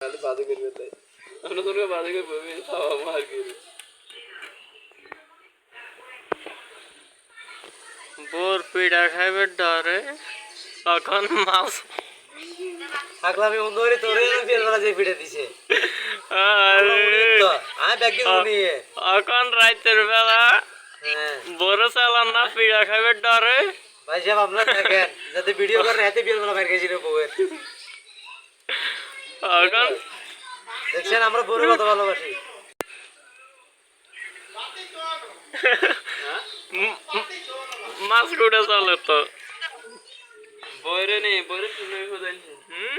বাজে করবে তাই। আমরা বাজে গেলে বোর পিঠা খাইবে ডরে তখন মাছ তোরে বিয়ের বেলা যে পিঠে দিছে। এখন রাতের বেলা হ্যাঁ। বড় চালান না পিঠা খাইবে ডরে। ভাই সাহেব আপনার দেখেন যাতে ভিডিও করেন হাতে বিয়ের বেলা বাইরে গেছিল বউয়ের। এখন দেখছেন আমরা বউর কত ভালোবাসি। মাছ কুটে চলে তো। বইরে নেই বইরে শুনে খোঁজাইছে হুম?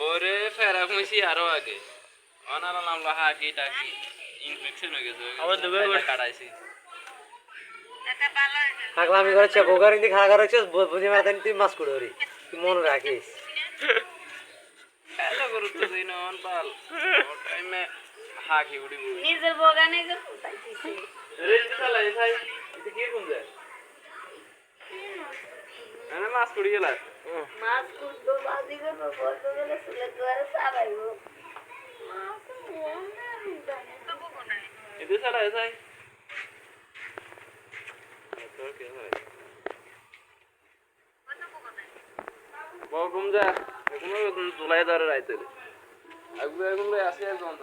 বইরে ফেরা কমেছি আরও আগে। অনারা নামলো হাকি টাকি ইনফেকশন হয়ে গেছে আবার দুবে কাটাইছি। থাকলাম আমি করে বোকার ইন্দি খাওয়া করা বুঝে মাথা তুই মাছ কুড়ে তুই মনে রাখিস? নিজের বগানে যে ফুটাইতেছে রেস্ট চালাই ভাই এটা কি কোন যায়? এনে মাছ কুড়ি গেলা মাছ বাজি করব গেলে চুলে দুয়ারে চাবাইবো ছাড়া এসাই তোর কি হয়? বহু কম যা এখন জুলাই ধরে রাইতে আগবে এখন আসে একজন